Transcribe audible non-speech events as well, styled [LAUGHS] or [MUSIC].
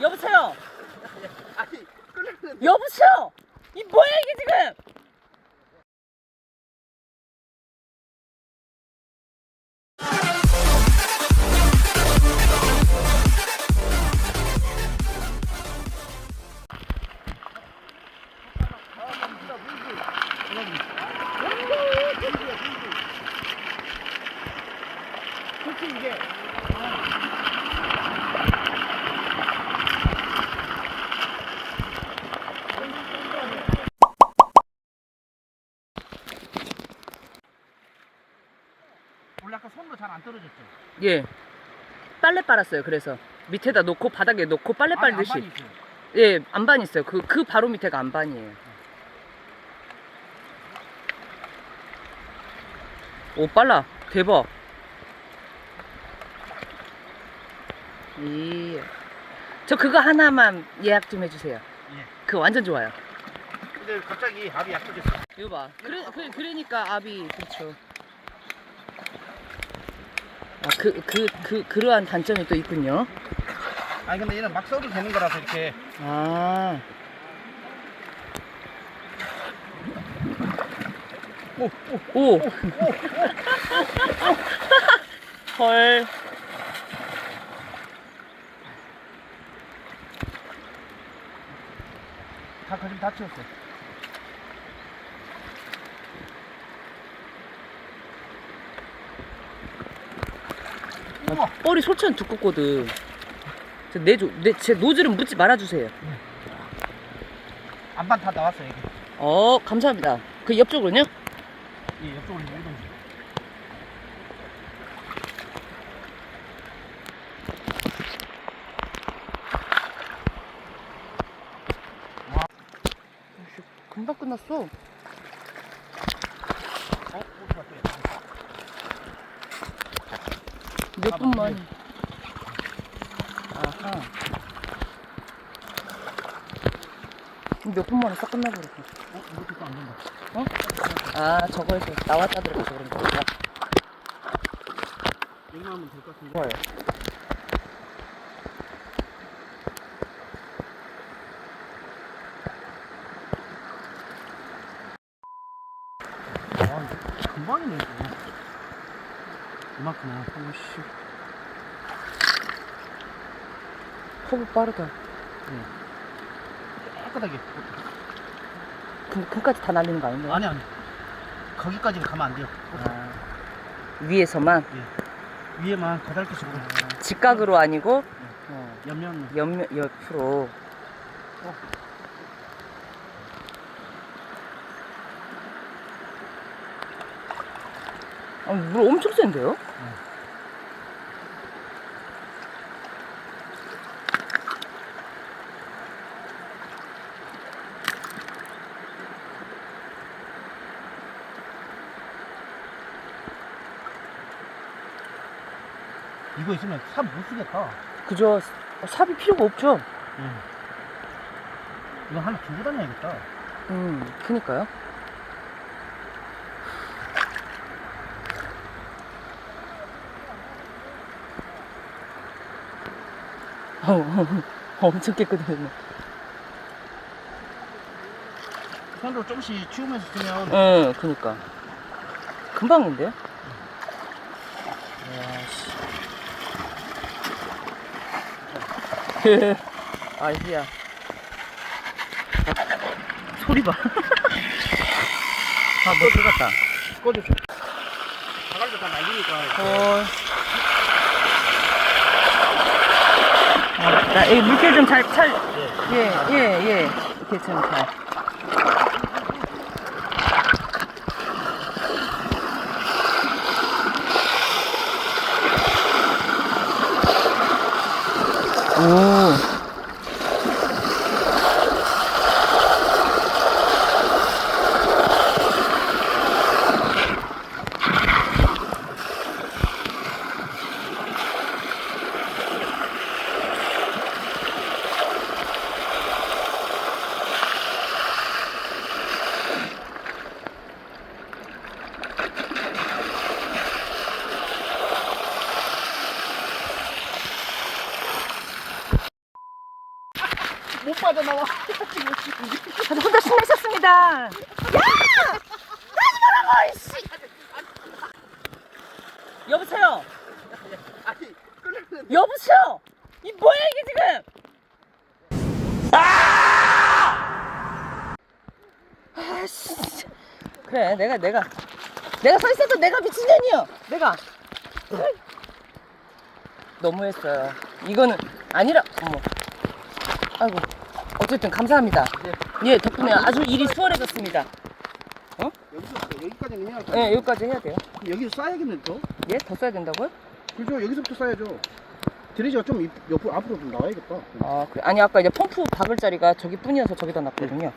여보세요. [LAUGHS] 아니 여보세요. 이 뭐야 이게 지금? 그렇지 이게 원래 아까 손으로 잘 안 떨어졌죠? 예. 빨래 빨았어요. 그래서 밑에다 놓고 바닥에 놓고 빨래 빨듯이. 안반이 있어요. 예, 안반 있어요. 그 그 바로 밑에가 안반이에요. 오 빨라. 대박. 이. 저 그거 하나만 예약 좀 해주세요. 예. 그거 완전 좋아요. 근데 갑자기 압이 약해졌어. 이거 봐. 그래, 그, 그러니까 압이 그렇죠. 아, 그, 그, 그, 그러한 단점이 또 있군요. 아니 근데 얘는 막 써도 되는 거라서 이렇게 아. 오, 오, 오. [LAUGHS] 헐. 다 거짓 다 치웠어. 우와. 뻘이 솔천 두껍거든. 저 내, 조- 내, 제 노즐은 묻지 말아주세요. 안반 다 나왔어 여기. 어, 감사합니다. 그 옆쪽으로는요? 예, 옆쪽으로 이동시. 금방 끝났어. 어? 어디 갔어요? 몇 아, 분만. 아하. 몇 분만에 싹 끝나버렸어. 어? 이것도 안 된다. 아, 저거에서 나왔다 들어가서 그런 거구나. 여기만 하면 될 것 같은데. 좋아요. 아, 금방이네 이거. 이만큼이야. 오씨. 커브 빠르다. 깨끗하게. 근데 그까지 다 날리는 거 아닌가요? 아니 아니. 거기까지는 가면 안 돼요. 아, 위에서만 위에만 거달기 식으로. 직각으로 아니고 어, 옆면. 옆 옆으로. 아, 물 엄청 센데요? 이거 있으면 삽 못 쓰겠다. 그죠? 삽이 필요가 없죠? 응. 이거 하나 들고 다녀야겠다. 음, 그니까요. 엄청 깨끗해졌네. 손으로 조금씩 치우면서 쓰면 응, 그니까. 금방인데요? 와씨. 아이야. 소리 봐. 아, 뭐 들어갔다. 꺼줘줘. 자갈도 다 날리니까. 헐. 아, 나, 이 물결 좀 잘, 잘, 예, 예, 예. 이렇게 좀 잘. 오. 못 빠져나와. 저도 혼자 신나 있었습니다. 야! 하지 말라고! 이씨! 여보세요? 아니, 끌려는 여보세요? 이 뭐야 이게 지금? 아! 아씨. 그래 내가 내가 내가 서 있어도 내가 미친년이요. 내가. 너무했어요. 이거는 아니라 어머. 아이고. 어쨌든 감사합니다. 예 덕분에 아주 일이 수월해졌습니다. 여기서부터 여기까지는 해야 돼. 예 여기까지 해야 돼요. 여기서 쌓야겠네 또. 예 더 써야 된다고요? 그죠? 여기서부터 쌓야죠. 드레지가 좀 입- 옆으로 앞으로 좀 나와야겠다. 아 그래. 아니 아까 이제 펌프 박을 자리가 저기 뿐이어서 저기다 놨거든요.